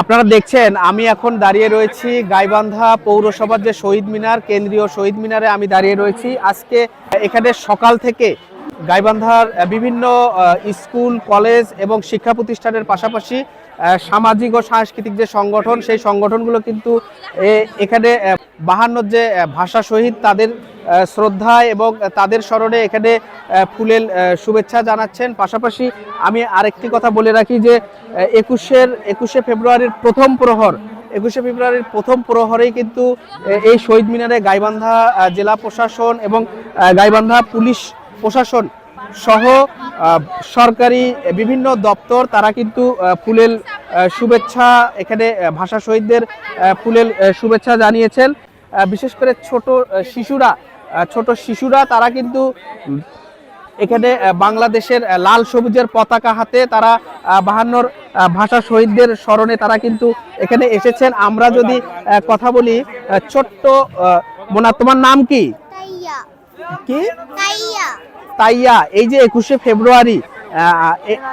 আপনারা দেখছেন, আমি এখন দাঁড়িয়ে রয়েছি গাইবান্ধা পৌরসভার যে শহীদ মিনার, কেন্দ্রীয় শহীদ মিনারে আমি দাঁড়িয়ে রয়েছি। আজকে এখানে সকাল থেকে গাইবান্ধার বিভিন্ন স্কুল, কলেজ এবং শিক্ষা প্রতিষ্ঠানের পাশাপাশি সামাজিক ও সাংস্কৃতিক যে সংগঠন, সেই সংগঠনগুলো কিন্তু এখানে বাহান্নর যে ভাষা শহীদ তাদের আহ, শ্রদ্ধা এবং তাদের স্মরণে এখানে আহ, শুভেচ্ছা জানাচ্ছেন। পাশাপাশি আমি আরেকটি কথা বলে রাখি যে একুশের একুশে ফেব্রুয়ারির প্রথম প্রহর একুশে ফেব্রুয়ারির প্রথম প্রহরেই কিন্তু এই শহীদ মিনারে গাইবান্ধা জেলা প্রশাসন এবং গাইবান্ধা পুলিশ প্রশাসন সহ সরকারি বিভিন্ন দপ্তর তারা কিন্তু ফুলেল শুভেচ্ছা এখানে ভাষা শহীদদের ফুলেল শুভেচ্ছা জানিয়েছেন। বিশেষ করে ছোট শিশুরা ছোট শিশুরা তারা কিন্তু এখানে বাংলাদেশের লাল সবুজের পতাকা হাতে তারা বাহান্নর ভাষা শহীদদের স্মরণে তারা কিন্তু এখানে এসেছেন। আমরা যদি কথা বলি ছোট্ট মোনা তোমার নাম কি? তাইয়া। কি? তাইয়া। এই যে একুশে ফেব্রুয়ারি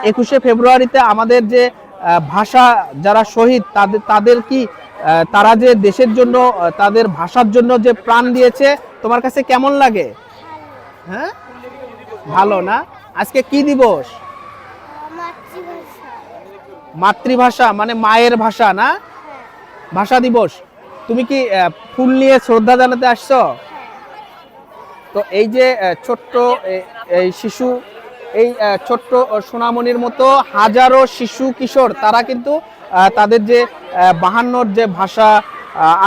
একুশে ফেব্রুয়ারিতে আমাদের যে ভাষা যারা শহীদ তাদের তাদের কি তারা যে দেশের জন্য তাদের ভাষার জন্য যে প্রাণ দিয়েছে, তোমার কাছে কেমন লাগে? হ্যাঁ? ভালো না? আজকে কি দিবস? মাতৃভাষা মানে মায়ের ভাষা না? ভাষা দিবস। তুমি কি ফুল নিয়ে শ্রদ্ধা জানাতে আসছো? তো এই যে ছোট্ট এই শিশু, এই ছোট্ট সোনামণির মতো হাজারো শিশু কিশোর, তারা কিন্তু তাদের যে বাহান্নর যে ভাষা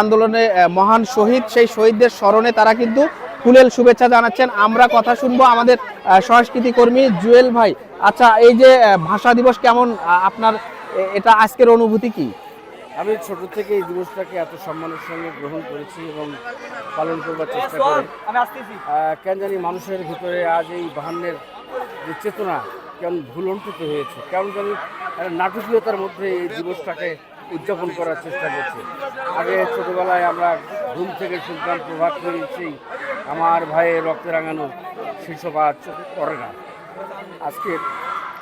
আন্দোলনে মহান শহীদ সেই শহীদদের স্মরণে তারা কিন্তু ফুলেল শুভেচ্ছা জানাচ্ছেন। আমরা কথা শুনব আমাদের সংস্কৃতি কর্মী জুয়েল ভাই। আচ্ছা এই যে ভাষা দিবস কেমন আপনার এটা আজকের অনুভূতি কি? আমি ছোট থেকে এই দিবসটাকে এত সম্মানের সঙ্গে গ্রহণ করেছি এবং পালন করবার চেষ্টা করি। কেন জানি মানুষের ভিতরে আজ এই বাহান্নের যে চেতনা কেমন ভুলণ্ঠিত হয়েছে? কেমন একটা নাটকীয়তার মধ্যে এই দিবসটাকে উদযাপন করার চেষ্টা করছে। আগে ছোটোবেলায় আমরা ঘুম থেকে শুনতাম, প্রভাত করেছি আমার ভাইয়ের রক্তে রাঙানো সেসব আজ চোখে পড়ে না। আজকে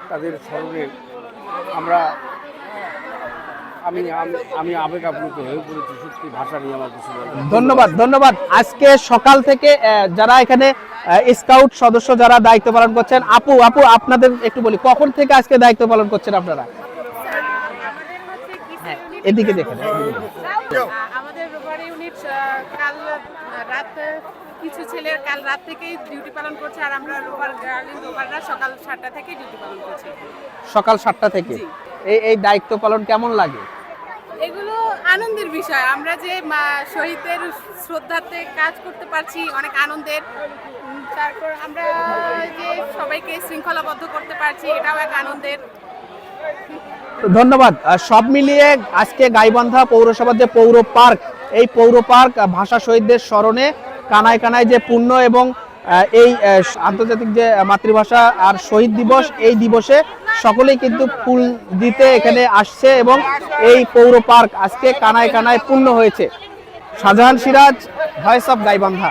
তাদের স্মরণে আমরা, আমি, আমি- আমি আবেগ আপ্লুত হয়ে পড়েছি, সত্যি ভাষা নিয়ে আমার কিছু ধন্যবাদ ধন্যবাদ। আজকে সকাল থেকে যারা এখানে স্কাউট সদস্য যারা দায়িত্ব পালন করছেন আপু আপু আপনাদের একটু বলি কখন থেকে আজকে দায়িত্ব পালন করছেন আপনারা? হ্যাঁ, এদিকে দেখেন আমাদের রোভার ইউনিট কাল রাত কিছু ছেলের কাল রাত থেকেই ডিউটি পালন করছে আর আমরা সকাল সাতটা থেকে ডিউটি পালন করছি। সকাল সাতটা থেকে? এই এই দায়িত্ব পালন কেমন লাগে? আনন্দের বিষয়। আমরা যে শহীদদের শ্রদ্ধার্থে কাজ করতে পারছি, অনেক আনন্দের। তারপর আমরা যে সবাইকে শৃঙ্খলাবদ্ধ করতে পারছি, এটাও এক আনন্দের। ধন্যবাদ। সব মিলিয়ে আজকে গাইবান্ধা পৌরসভার যে পৌর পার্ক, এই পৌর পার্ক ভাষা শহীদদের স্মরণে কানায় কানায় যে পূর্ণ এবং এই আন্তর্জাতিক যে মাতৃভাষা আর শহীদ দিবস, এই দিবসে সকলেই কিন্তু ফুল দিতে এখানে আসছে এবং এই পৌর পার্ক আজকে কানায় কানায় পূর্ণ হয়েছে। Shahjahan Siraj voice of Gaibandha.